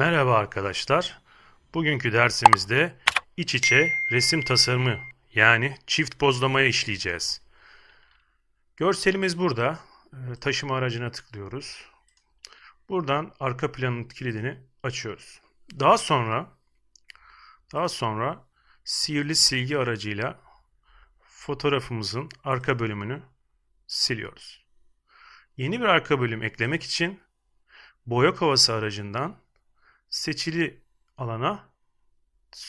Merhaba arkadaşlar. Bugünkü dersimizde iç içe resim tasarımı yani çift pozlamayı işleyeceğiz. Görselimiz burada. Ee, Taşıma aracına tıklıyoruz. Buradan arka planın kilidini açıyoruz. Daha sonra daha sonra sihirli silgi aracıyla fotoğrafımızın arka bölümünü siliyoruz. Yeni bir arka bölüm eklemek için boya kovası aracından seçili alana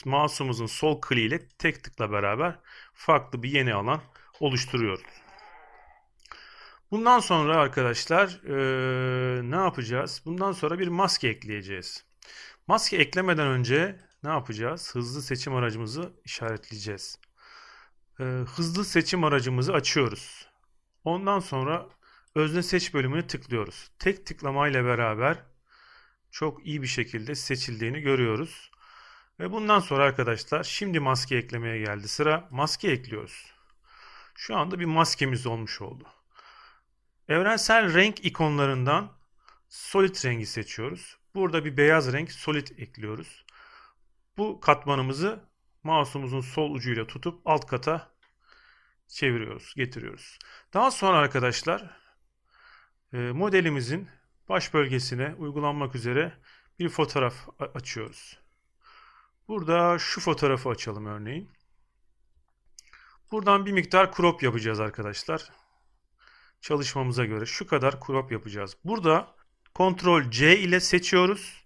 mouse'umuzun sol kliği ile tek tıkla beraber farklı bir yeni alan oluşturuyoruz. Bundan sonra arkadaşlar eee, ne yapacağız? Bundan sonra bir maske ekleyeceğiz. Maske eklemeden önce ne yapacağız? Hızlı seçim aracımızı işaretleyeceğiz. Eee, hızlı seçim aracımızı açıyoruz. Ondan sonra özne seç bölümünü tıklıyoruz. Tek tıklamayla beraber çok iyi bir şekilde seçildiğini görüyoruz. Ve bundan sonra arkadaşlar şimdi maske eklemeye geldi sıra. Maske ekliyoruz. Şu anda bir maskemiz olmuş oldu. Evrensel renk ikonlarından solid rengi seçiyoruz. Burada bir beyaz renk solid ekliyoruz. Bu katmanımızı mouse'umuzun sol ucuyla tutup alt kata çeviriyoruz, getiriyoruz. Daha sonra arkadaşlar e, modelimizin baş bölgesine uygulanmak üzere bir fotoğraf açıyoruz. Burada şu fotoğrafı açalım örneğin. Buradan bir miktar crop yapacağız arkadaşlar. Çalışmamıza göre şu kadar crop yapacağız. Burada Ctrl C ile seçiyoruz.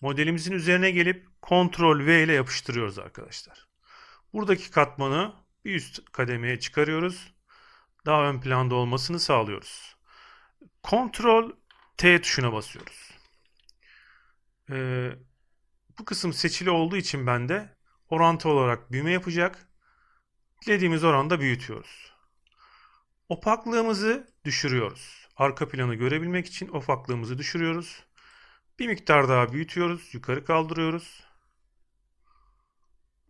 Modelimizin üzerine gelip Ctrl V ile yapıştırıyoruz arkadaşlar. Buradaki katmanı bir üst kademeye çıkarıyoruz daha ön planda olmasını sağlıyoruz. Ctrl T tuşuna basıyoruz. Ee, bu kısım seçili olduğu için bende orantı olarak büyüme yapacak. Dilediğimiz oranda büyütüyoruz. Opaklığımızı düşürüyoruz. Arka planı görebilmek için opaklığımızı düşürüyoruz. Bir miktar daha büyütüyoruz. Yukarı kaldırıyoruz.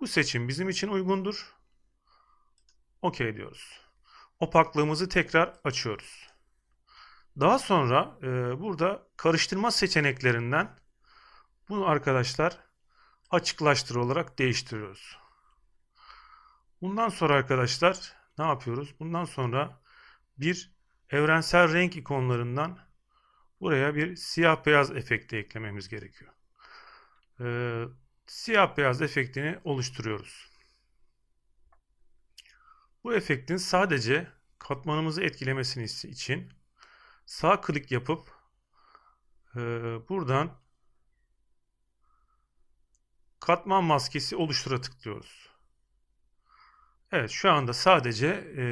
Bu seçim bizim için uygundur. OK diyoruz opaklığımızı tekrar açıyoruz. Daha sonra e, burada karıştırma seçeneklerinden bunu arkadaşlar açıklaştır olarak değiştiriyoruz. Bundan sonra arkadaşlar ne yapıyoruz? Bundan sonra bir evrensel renk ikonlarından buraya bir siyah beyaz efekti eklememiz gerekiyor. Ee, siyah beyaz efektini oluşturuyoruz. Bu efektin sadece katmanımızı etkilemesini için sağ klik yapıp e, buradan katman maskesi oluştura tıklıyoruz. Evet şu anda sadece e,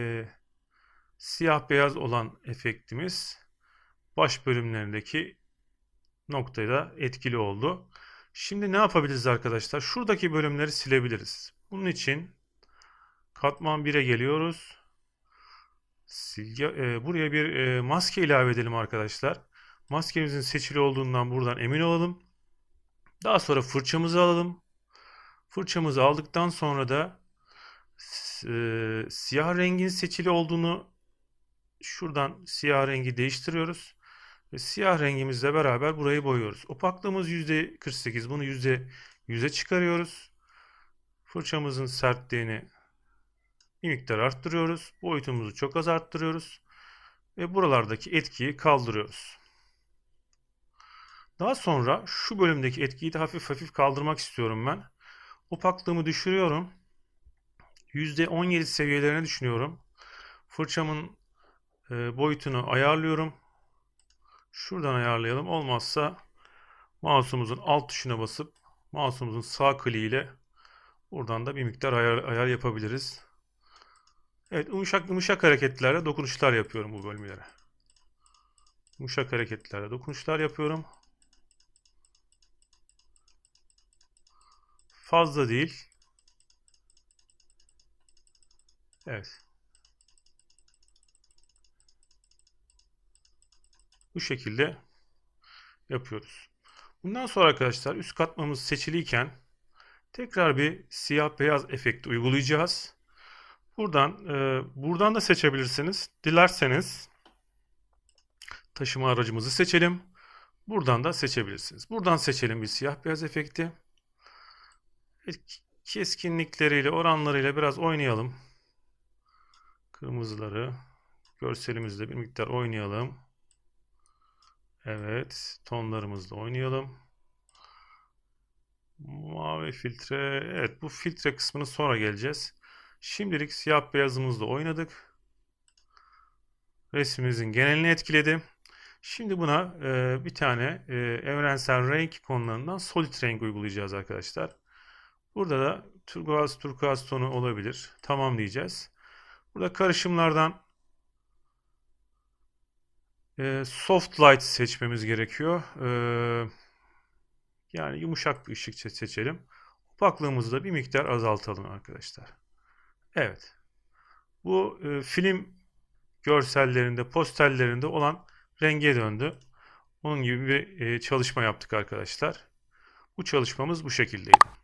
siyah beyaz olan efektimiz baş bölümlerindeki noktada etkili oldu. Şimdi ne yapabiliriz arkadaşlar? Şuradaki bölümleri silebiliriz. Bunun için Katman 1'e geliyoruz. Silgi, e, buraya bir e, maske ilave edelim arkadaşlar. Maskemizin seçili olduğundan buradan emin olalım. Daha sonra fırçamızı alalım. Fırçamızı aldıktan sonra da e, siyah rengin seçili olduğunu şuradan siyah rengi değiştiriyoruz. Ve siyah rengimizle beraber burayı boyuyoruz. Opaklığımız %48. Bunu %100'e çıkarıyoruz. Fırçamızın sertliğini bir miktar arttırıyoruz. Boyutumuzu çok az arttırıyoruz. Ve buralardaki etkiyi kaldırıyoruz. Daha sonra şu bölümdeki etkiyi de hafif hafif kaldırmak istiyorum ben. Opaklığımı düşürüyorum. %17 seviyelerine düşünüyorum. Fırçamın e, boyutunu ayarlıyorum. Şuradan ayarlayalım. Olmazsa mouse'umuzun alt tuşuna basıp mouse'umuzun sağ kliği ile buradan da bir miktar ayar, ayar yapabiliriz. Evet, yumuşak yumuşak hareketlerle dokunuşlar yapıyorum bu bölümlere. Yumuşak hareketlerle dokunuşlar yapıyorum. Fazla değil. Evet. Bu şekilde yapıyoruz. Bundan sonra arkadaşlar üst katmamız seçiliyken tekrar bir siyah beyaz efekti uygulayacağız. Buradan e, buradan da seçebilirsiniz. Dilerseniz taşıma aracımızı seçelim. Buradan da seçebilirsiniz. Buradan seçelim bir siyah beyaz efekti. Evet, Keskinlikleriyle, oranlarıyla biraz oynayalım. Kırmızıları görselimizde bir miktar oynayalım. Evet, tonlarımızla oynayalım. Mavi filtre. Evet, bu filtre kısmını sonra geleceğiz. Şimdilik siyah beyazımızla oynadık. Resmimizin genelini etkiledi. Şimdi buna e, bir tane e, evrensel renk konularından solid renk uygulayacağız arkadaşlar. Burada da turkuaz turkuaz tonu olabilir. Tamam diyeceğiz. Burada karışımlardan e, soft light seçmemiz gerekiyor. E, yani yumuşak bir ışık se- seçelim. Opaklığımızı da bir miktar azaltalım arkadaşlar. Evet. Bu e, film görsellerinde, posterlerinde olan renge döndü. Onun gibi bir e, çalışma yaptık arkadaşlar. Bu çalışmamız bu şekildeydi.